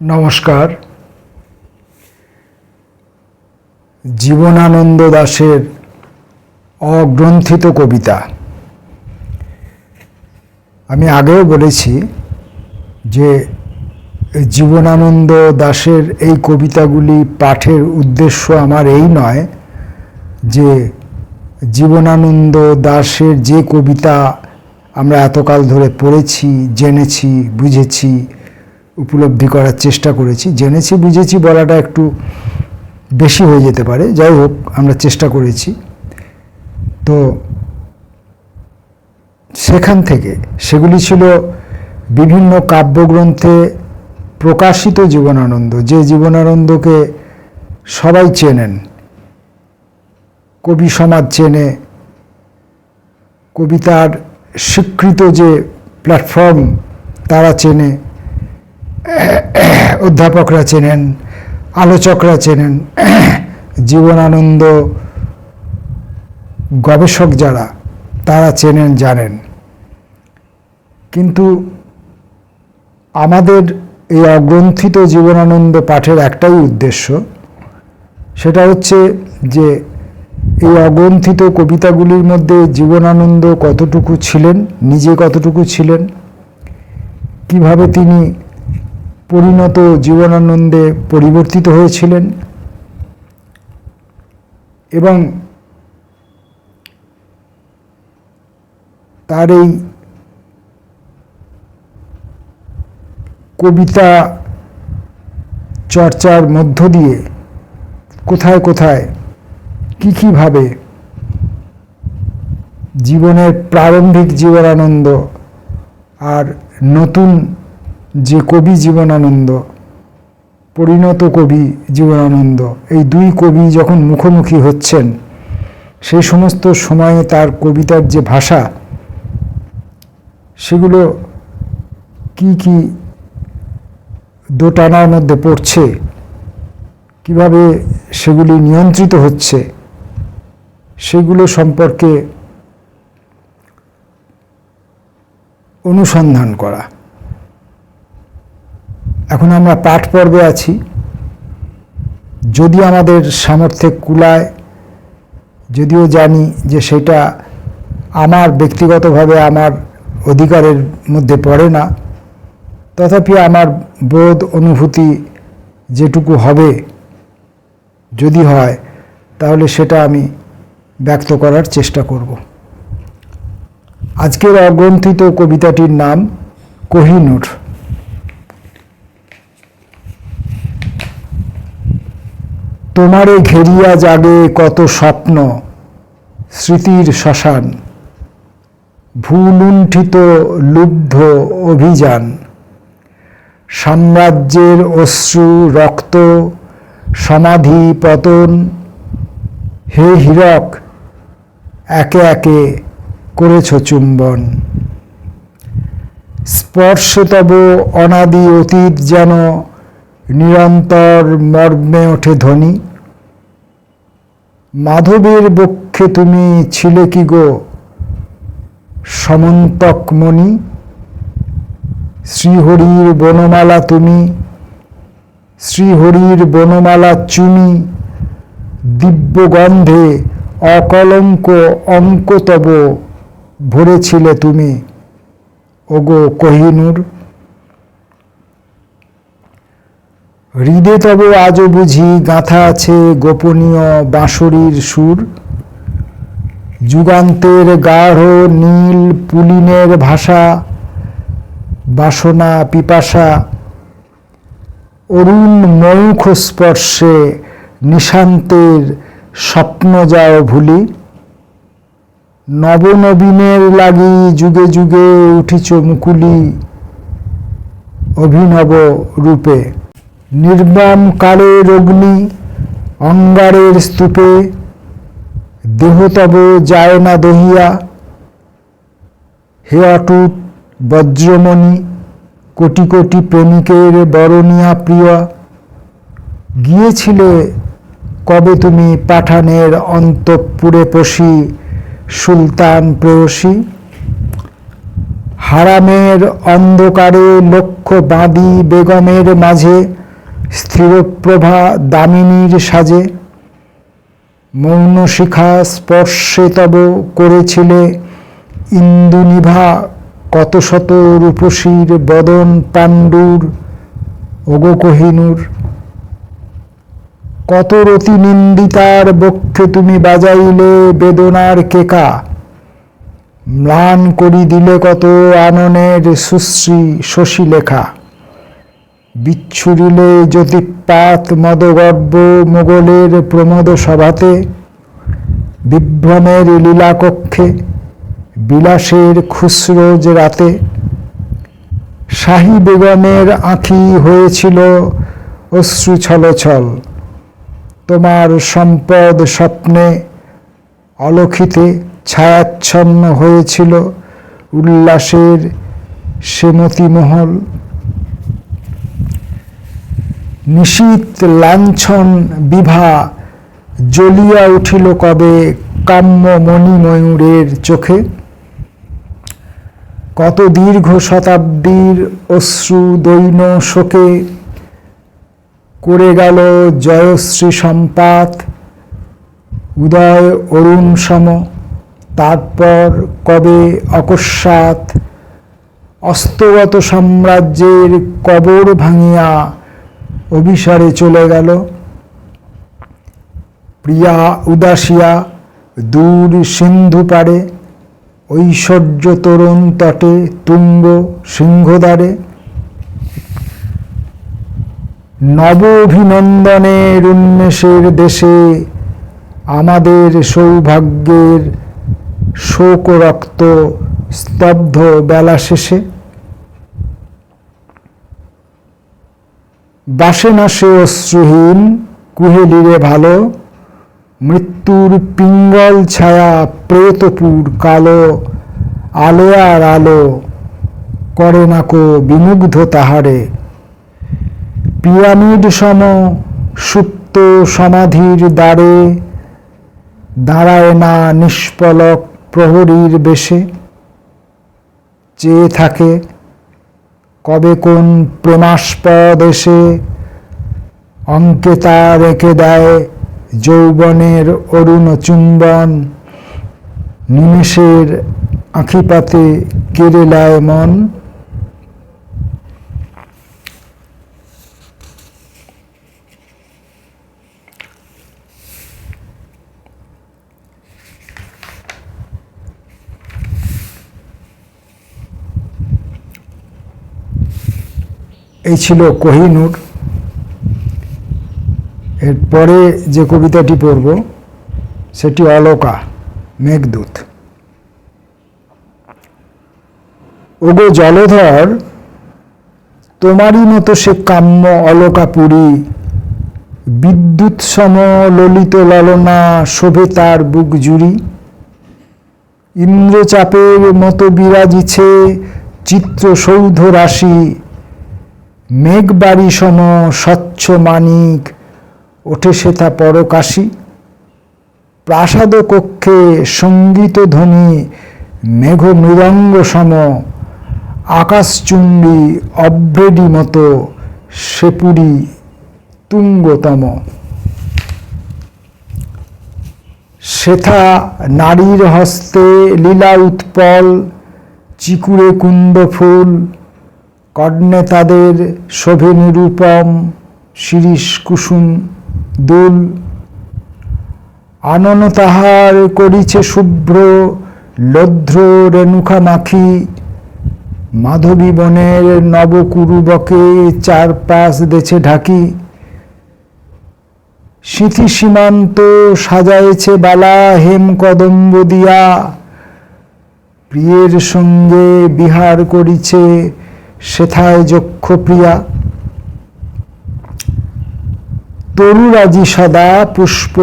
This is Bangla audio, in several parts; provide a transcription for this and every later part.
নমস্কার। জীবনানন্দ দাশের অগ্রন্থিত কবিতা। আমি আগেও বলেছি যে জীবনানন্দ দাশের এই কবিতাগুলি পাঠের উদ্দেশ্য আমার এই নয় যে জীবনানন্দ দাশের যে কবিতা আমরা এতকাল ধরে পড়েছি, জেনেছি, বুঝেছি উপলব্ধি করার চেষ্টা করেছি। জেনেছি, বুঝেছি বলাটা একটু বেশি হয়ে যেতে পারে। যাই হোক, আমরা চেষ্টা করেছি। তো সেখান থেকে সেগুলি ছিল বিভিন্ন কাব্যগ্রন্থে প্রকাশিত জীবনানন্দ। যে জীবনানন্দকে সবাই চেনেন, কবি সমাজ চেনে, কবিতার স্বীকৃত যে প্ল্যাটফর্ম তারা চেনে অধ্যাপকরা চেনেন আলোচকরা চেনেন জীবনানন্দ গবেষক যারা, তারা চেনেন, জানেন। কিন্তু আমাদের এই অগ্রন্থিত জীবনানন্দ পাঠের একটাই উদ্দেশ্য, সেটা হচ্ছে যে এই অগ্রন্থিত কবিতাগুলির মধ্যে জীবনানন্দ কতটুকু ছিলেন, নিজে কতটুকু ছিলেন, কীভাবে তিনি পরিণত জীবনানন্দে পরিবর্তিত হয়েছিলেন এবং তার এই কবিতা চর্চার মধ্য দিয়ে কোথায় কোথায় কী কীভাবে জীবনের প্রারম্ভিক জীবনানন্দ আর নতুন যে কবি জীবনানন্দ, পরিণত কবি জীবনানন্দ, এই দুই কবি যখন মুখোমুখি হচ্ছেন সেই সমস্ত সময়ে তার কবিতার যে ভাষা, সেগুলো কি কি দোটানার মধ্যে পড়ছে, কীভাবে সেগুলি নিয়ন্ত্রিত হচ্ছে, সেগুলো সম্পর্কে অনুসন্ধান করা। এখন আমরা পাঠ পর্বে আছি। যদি আমাদের সামর্থ্যে কুলায়, যদিও জানি যে সেটা আমার ব্যক্তিগতভাবে আমার অধিকারের মধ্যে পড়ে না, তথাপি আমার বোধ অনুভূতি যেটুকু হবে যদি হয়, তাহলে সেটা আমি ব্যক্ত করার চেষ্টা করব। আজকের অগ্রন্থিত কবিতাটির নাম কোহিনুর। তোমারে ঘেরিয়া জাগে কত স্বপ্ন। স্মৃতির শ্মশান। ভুলুণ্ঠিত লুব্ধ অভিযান। সাম্রাজ্যের অশ্রু, রক্ত, সমাধি, পতন। হে হীরক, একে একে করেছ চুম্বন। স্পর্শতব অনাদি অতীত যেন নিরন্তর মর্মে ওঠে ধ্বনি। মাধবের বক্ষে তুমি ছিলে কি গো? সমন্তকমণি শ্রীহরির বনমালা তুমি। শ্রীহরির বনমালা চুনি দিব্যগন্ধে অকলঙ্ক অঙ্কতব ভরেছিলে তুমি। ওগো কহিনুর হৃদে তব আজও বুঝি গাঁথা আছে গোপনীয় বাঁশরীর সুর। যুগান্তের গাঢ় নীল পুলিনের ভাষা, বাসনা পিপাসা, অরুণ মৌখ স্পর্শে নিশান্তের স্বপ্ন যাও ভুলি। নবনবীনের লাগি যুগে যুগে উঠিছ মুকুলি অভিনব রূপে। নির্বাম কালের অগ্নি অঙ্গারের স্তূপে, দেহ তব যায় না দহিয়া। হে অটুট বজ্রমণি, কোটি কোটি প্রেমিকের বরণিয়া প্রিয়া, গিয়েছিলে কবে তুমি পাঠানের অন্তঃপুরে পশি সুলতান প্রেয়সী? হারামের অন্ধকারে লক্ষ্য বাঁধি বেগমের মাঝে স্থিরপ্রভা দামিনীর সাজে মৌন শিখা স্পর্শে তব করেছিলে ইন্দুনিভা কত শত রূপসীর বদন পাণ্ডুর, ওগো কহিনুর। কত রতি নিন্দিতার বক্ষে তুমি বাজাইলে বেদনার কেকা। ম্লান করি দিলে কত আননের সুশ্রী শশী লেখা। বিচ্ছুরিলে জ্যোতিপাত মদগর্ব মোগলের প্রমোদ সভাতে, বিভ্রমের লীলাকক্ষে, বিলাসের খুসরোজ রাতে, শাহী বেগমের আঁখি হয়েছিল অশ্রু ছলছল। তোমার সম্পদ স্বপ্নে অলক্ষিতে ছায়াচ্ছন্ন হয়েছিল উল্লাসের সেমতিমহল নিশীত লাঞ্ছন বিভা জ্বলিয়া উঠিল কবে কাম্য মণিময়ূরের চোখে। কত দীর্ঘ শতাব্দীর অশ্রু দৈন শোকে করে গেল জয়শ্রী সম্পাত, উদয় অরুণ সম, তারপর কবে অকস্মাৎ অস্তগত সাম্রাজ্যের কবর ভাঙিয়া অভিসারে চলে গেল। প্রিয়া উদাসিয়া দূর সিন্ধু পারে ঐশ্বর্য তরুণ তটে তুঙ্গ সিংহদ্বারে। নব অভিনন্দনের উন্মেষের দেশে আমাদের সৌভাগ্যের শোক রক্ত স্তব্ধ বেলা শেষে। বাসে না সে অশ্রুহীন কুহেলিরে ভালো, মৃত্যুর পিঙ্গল ছায়া প্রেতপুর কালো আলো আর আলো করে না কো বিমুগ্ধ তাহারে। পিরামিড সম সুপ্ত সমাধির দ্বারে দাঁড়ায় না নিষ্পলক প্রহরীর বেশে। চেয়ে থাকে কবে কোন প্রমাসপদ এসে অঙ্কেতা রেখে দেয় যৌবনের অরুণ চুম্বন? নিমেষের আঁখিপাতে কেড়ে মন? এই ছিল কোহিনুর। এরপরে যে কবিতাটি পড়ব, সেটি অলকা, মেঘদূত। ওগো জলধর, তোমারই মতো সে কাম্য অলকা পুরী বিদ্যুৎ সম ললিত ললনা শোভে তার বুক জুড়ি। ইন্দ্রচাপের মতো বিরাজিছে চিত্র সৌধ রাশি মেঘবাড়ি সম স্বচ্ছ মানিক, ওঠে সেথা পরকাশী। প্রাসাদ কক্ষে সংগীত ধ্বনি, মেঘ মৃদঙ্গ সম, আকাশচুম্বী অভ্রেডি মতো সেপুরি তুঙ্গতম। সেথা নারীর হস্তে লীলা উৎপল, চিকুরে কুন্দ ফুল কর্ণে তাদের শোভে নিরূপম শিরিষ কুসুম দুল। আনন তাহার করিছে শুভ্র লদ্র রেণুখা মাখি মাধবী বনের নবকুরুবকে চারপাশ দেছে ঢাকি। সিথি সীমান্ত সাজাইছে বালা হেম কদম্ব দিয়া। প্রিয়ের সঙ্গে বিহার করিছে সেথায় যক্ষ প্রিয়া তরুরাজি সদা পুষ্প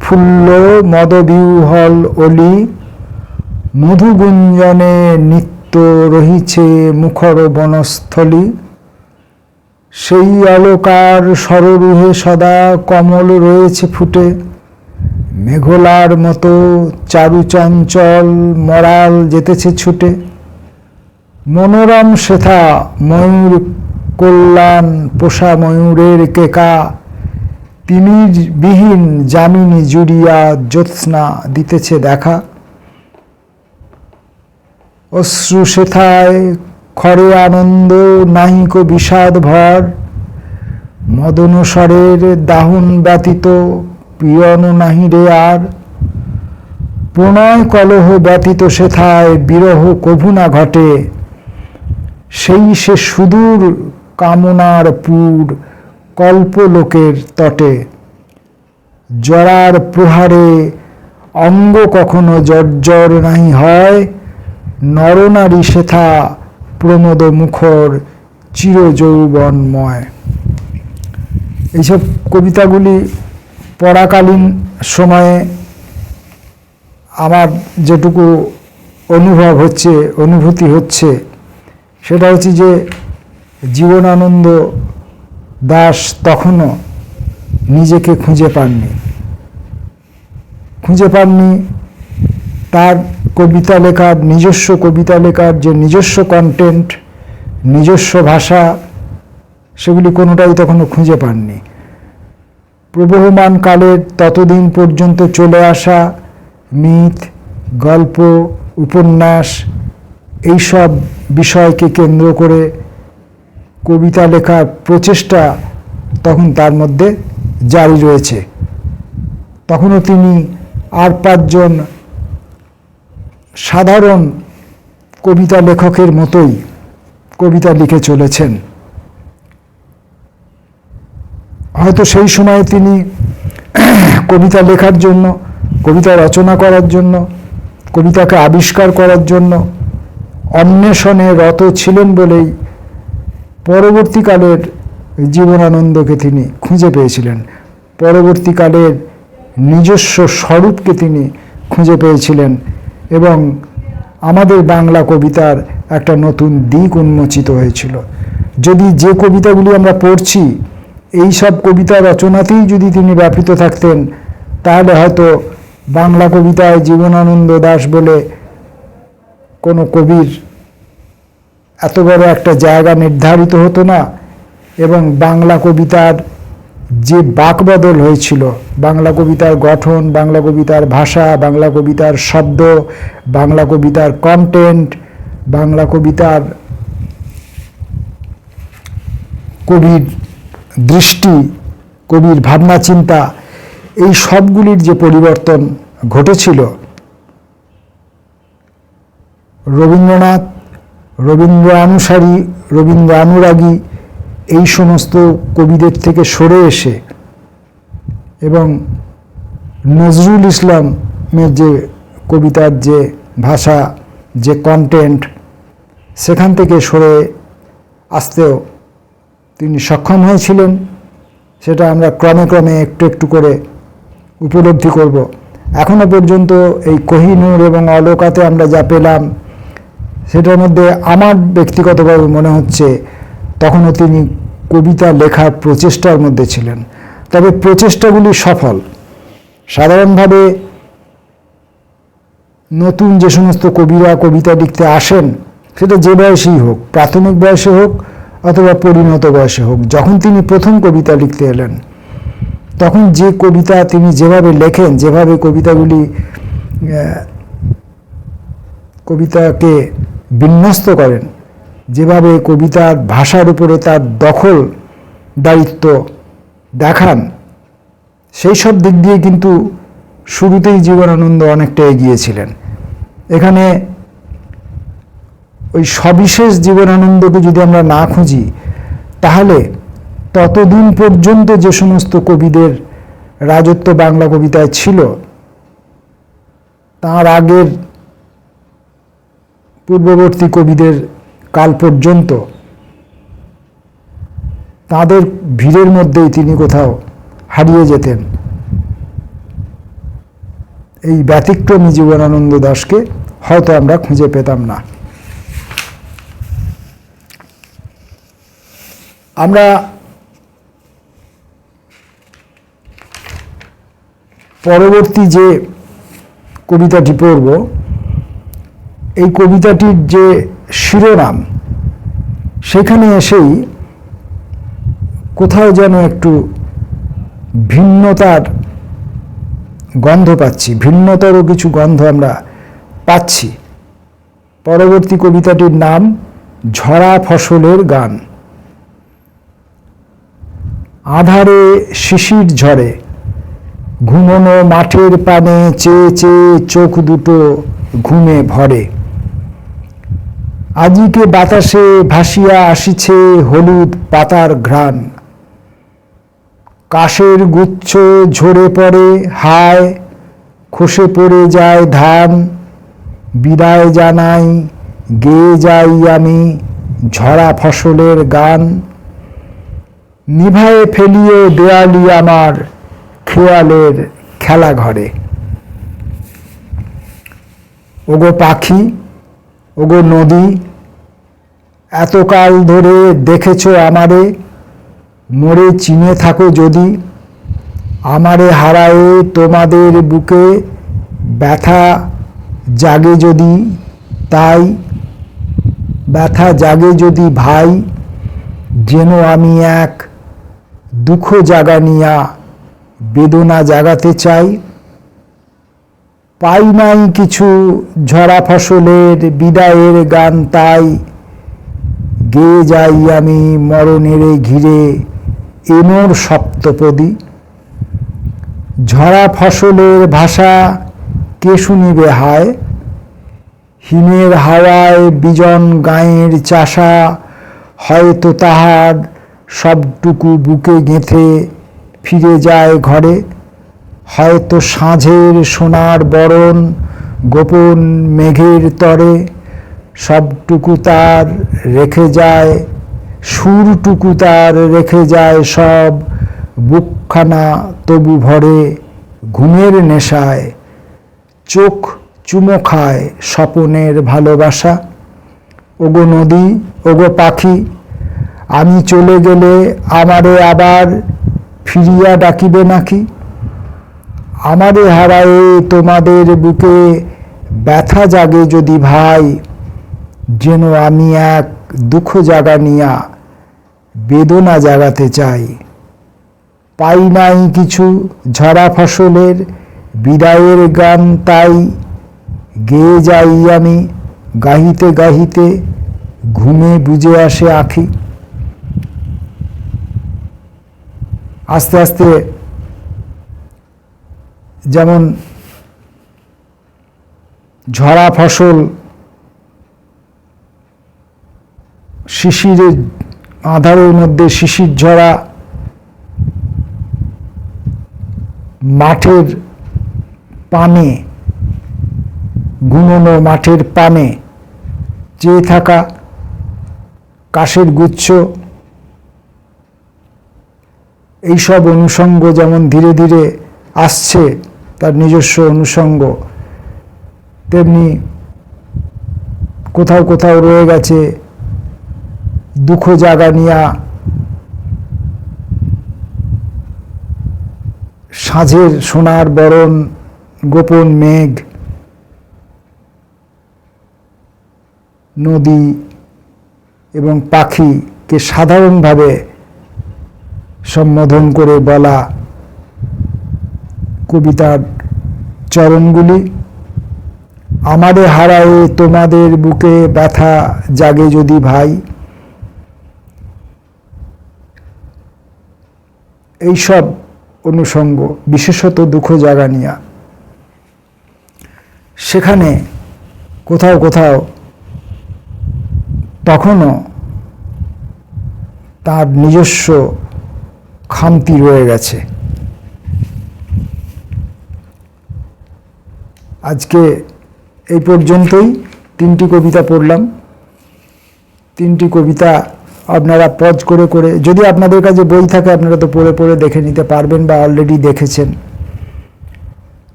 ফুল্ল মদবিউহল অলি। মধুগুঞ্জনে নিত্য রহিছে মুখর বনস্থলী। সেই অলকার সররুহে সদা কমল রয়েছে ফুটে। মেঘলার মতো চারুচঞ্চল মরাল যেতেছে ছুটে। মনোরম শেথা, ময়ূর কল্যাণ পোষা ময়ূরের কেকা তিমির বিহীন জামিনী জুড়িয়া জ্যোৎস্না দিতেছে দেখা। অশ্রু শেথায় খরে আনন্দ, নাহিক বিষাদ ভর, মদনস্বরের দাহন ব্যতীত প্রিয়ন নাহি রে আর। প্রণয় কলহ ব্যতীত সেথায় বিরহ কভুনা ঘটে সেই সে সুদূর কামনার পুর কল্পলোকের তটে। জরার প্রহারে অঙ্গ কখনো জর্জর নাহি হয়। নরনারী সেথা প্রমোদ মুখর চিরযৌবনময়। এইসব কবিতাগুলি পড়াকালীন সময়ে আমার যেটুকু অনুভব হচ্ছে, অনুভূতি হচ্ছে সেটা হচ্ছে যে জীবনানন্দ দাস তখনও নিজেকে খুঁজে পাননি। খুঁজে পাননি তার কবিতা লেখার নিজস্ব কবিতা লেখার যে নিজস্ব কন্টেন্ট নিজস্ব ভাষা, সেগুলি কোনোটাই তখনও খুঁজে পাননি। প্রবহমান কালের ততদিন পর্যন্ত চলে আসা মিথ, গল্প, উপন্যাস এইসব বিষয়কে কেন্দ্র করে কবিতা লেখার প্রচেষ্টা তখন তার মধ্যে জারি রয়েছে। তখনও তিনি আর পাঁচজন সাধারণ কবিতা লেখকের মতোই কবিতা লিখে চলেছেন। হয়তো সেই সময়ে তিনি কবিতা লেখার জন্য, কবিতা রচনা করার জন্য, কবিতাকে আবিষ্কার করার জন্য অন্বেষণে রত ছিলেন বলেই পরবর্তীকালের জীবনানন্দকে তিনি খুঁজে পেয়েছিলেন। পরবর্তীকালের নিজস্ব স্বরূপকে তিনি খুঁজে পেয়েছিলেন এবং আমাদের বাংলা কবিতার একটা নতুন দিক উন্মোচিত হয়েছিল। যদি যে কবিতাগুলি আমরা পড়ছি এই সব কবিতা রচনাতেই যদি তিনি ব্যাপৃত থাকতেন, তাহলে হয়তো বাংলা কবিতায় জীবনানন্দ দাস বলে কোনো কবির এত বড় একটা জায়গা নির্ধারিত হতো না এবং বাংলা কবিতার যে বাকবদল হয়েছিল, বাংলা কবিতার গঠন, বাংলা কবিতার ভাষা, বাংলা কবিতার শব্দ, বাংলা কবিতার কন্টেন্ট বাংলা কবিতার কবির দৃষ্টি, কবির ভাবনা চিন্তা এই সবগুলির যে পরিবর্তন ঘটেছিল রবীন্দ্রনাথ রবীন্দ্র অনুসারী রবীন্দ্র অনুরাগী এই সমস্ত কবিদের থেকে সরে এসে এবং নজরুল ইসলামের যে কবিতার যে ভাষা, যে কন্টেন্ট সেখান থেকে সরে আসতেও তিনি সক্ষম হয়েছিলেন। সেটা আমরা ক্রমে ক্রমে একটু একটু করে উপলব্ধি করব। এখনও পর্যন্ত এই কোহিনূর এবং অলোকাতে আমরা যা পেলাম সেটার মধ্যে আমার ব্যক্তিগতভাবে মনে হচ্ছে তখনও তিনি কবিতা লেখার প্রচেষ্টার মধ্যে ছিলেন। তবে প্রচেষ্টাগুলি সফল। সাধারণভাবে নতুন যে সমস্ত কবিরা কবিতা লিখতে আসেন, সেটা যে বয়সেই হোক, প্রাথমিক বয়সে হোক অথবা পরিণত বয়সে হোক, যখন তিনি প্রথম কবিতা লিখতে এলেন, তখন যে কবিতা তিনি যেভাবে লেখেন, যেভাবে কবিতাগুলি কবিতাকে বিন্যস্ত করেন। যেভাবে কবিতার ভাষার উপরে তার দখল দায়িত্ব দেখান সেই সব দিক দিয়ে কিন্তু শুরুতেই জীবনানন্দ অনেকটা এগিয়েছিলেন। এখানে ওই সবিশেষ জীবনানন্দকে যদি আমরা না খুঁজি, তাহলে ততদিন পর্যন্ত যে সমস্ত কবিদের রাজত্ব বাংলা কবিতায় ছিল, তার আগের পূর্ববর্তী কবিদের কাল পর্যন্ত তাদের ভিড়ের মধ্যেই তিনি কোথাও হারিয়ে যেতেন। এই ব্যতিক্রমী জীবনানন্দ দাসকে হয়তো আমরা খুঁজে পেতাম না। আমরা পরবর্তী যে কবিতাটি পড়ব এই কবিতাটির যে শিরোনাম, সেখানে এসেই কোথাও যেন একটু ভিন্নতার গন্ধ পাচ্ছি ভিন্নতারও কিছু গন্ধ আমরা পাচ্ছি। পরবর্তী কবিতাটির নাম, ঝরা ফসলের গান। আধারে শিশির ঝরে, ঘুমনো মাঠের পানে চেয়ে চেয়ে চোখ দুটো ঘুমে ভরে। আজিকে বাতাসে ভাসিয়া আসিছে হলুদ পাতার ঘ্রাণ। কাশের গুচ্ছ ঝরে পড়ে, হায়, খসে পড়ে যায় ধান বিদায় জানাই, গেয়ে যাই আমি ঝরা ফসলের গান। নিভায়ে ফেলিয়ে দেয়ালি আমার খেয়ালের খেলা ঘরে ওগো পাখি ওগো নদী, এতকাল ধরে দেখেছ আমারে, মরে চিনে থাকো যদি। আমারে হারায়ে তোমাদের বুকে ব্যথা জাগে যদি, তাই ব্যথা জাগে যদি ভাই, যেন আমি এক দুঃখ জাগানিয়া বেদনা জাগাতে চাই। পাই নাই কিছু ঝরা ফসলের বিদায়ের গান তাই। গেয়ে যাই আমি মরণের ঘিরে এমোর সপ্তপদী। ঝরা ফসলের ভাষা কে শুনিবে হায়? হিমের হাওয়ায় বিজন গায়ের চাষা, হয়তো তাহার সবটুকু বুকে গেঁথে ফিরে যায় ঘরে। হয়তো সাঁঝের সোনার বরণ, গোপন মেঘের তরে, সবটুকু তার রেখে যায়, সুরটুকু তার রেখে যায় সব, বুকখানা তবু ভরে ঘুমের নেশায়, চোখ চুমো খায় স্বপনের ভালোবাসা। ওগো নদী, ওগো পাখি, আমি চলে গেলে আমারে আবার ফিরিয়া ডাকিবে নাকি? আমারে হারায়ে তোমাদের বুকে ব্যথা জাগে যদি ভাই, যেন আমি এক দুঃখ জাগা নিয়া বেদনা জাগাতে চাই। পাই নাই কিছু ঝরা ফসলের বিদায়ের গান তাই, গেয়ে যাই আমি গাহিতে গাহিতে, ঘুমে বুঝে আসে আখি। আস্তে আস্তে যেমন ঝরা ফসল শিশিরের আধারের মধ্যে শিশির ঝরা, মাঠের পানে গুণনো মাঠের পানে চেয়ে থাকা কাশের গুচ্ছ, এইসব অনুষঙ্গ যেমন ধীরে ধীরে আসছে তার নিজস্ব অনুষঙ্গ। তেমনি কোথাও কোথাও রয়ে গেছে দুঃখ জাগানিয়া সাঁঝের সোনার বরণ, গোপন মেঘ, নদী এবং পাখিকে সাধারণভাবে সম্বোধন করে বলা কবিতার চরণগুলি, আমারে হারায়ে তোমাদের বুকে ব্যথা জাগে যদি ভাই। এইসব অনুষঙ্গ, বিশেষত দুঃখ জাগানিয়া সেখানে কোথাও কোথাও তখনও তার নিজস্ব খামতি রয়ে গেছে। আজকে এই পর্যন্তই তিনটি কবিতা পড়লাম। তিনটি কবিতা আপনারা পজ করে করে, যদি আপনাদের কাছে বই থাকে, আপনারা তো পড়ে পড়ে দেখে নিতে পারবেন বা অলরেডি দেখেছেন।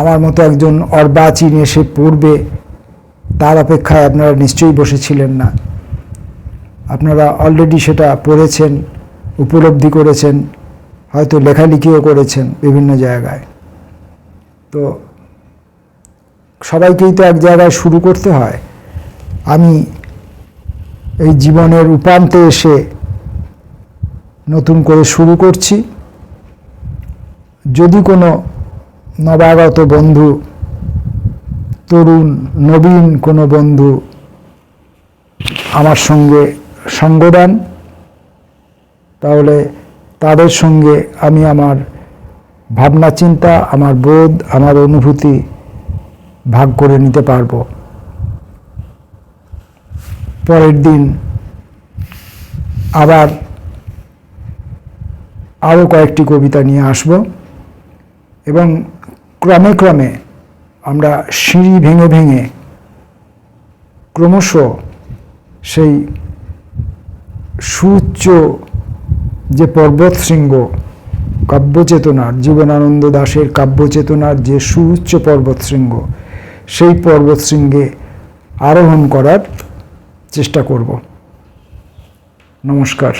আমার মতো একজন অর্বাচীন এসে পড়বে, তার অপেক্ষায় আপনারা নিশ্চয়ই বসেছিলেন না। আপনারা অলরেডি সেটা পড়েছেন, উপলব্ধি করেছেন, হয়তো লেখালেখিও করেছেন বিভিন্ন জায়গায়। তো সবাইকেই তো এক জায়গায় শুরু করতে হয়। আমি এই জীবনের উপান্তে এসে নতুন করে শুরু করছি। যদি কোনো নবাগত বন্ধু, তরুণ, নবীন কোনো বন্ধু আমার সঙ্গে সঙ্গ দেন, তাহলে তাদের সঙ্গে আমি আমার ভাবনা, চিন্তা, আমার বোধ, আমার অনুভূতি ভাগ করে নিতে পারব। পরের দিন আবার আরও কয়েকটি কবিতা নিয়ে আসব এবং ক্রমে ক্রমে আমরা সিঁড়ি ভেঙে ভেঙে ক্রমশ সেই সুউচ্চ যে পর্বত শৃঙ্গ, কাব্যচেতনার, জীবনানন্দ দাশের কাব্যচেতনার যে সুউচ্চ পর্বত শৃঙ্গ সেই পর্বত শৃঙ্গে আরোহণ করার চেষ্টা করব। নমস্কার।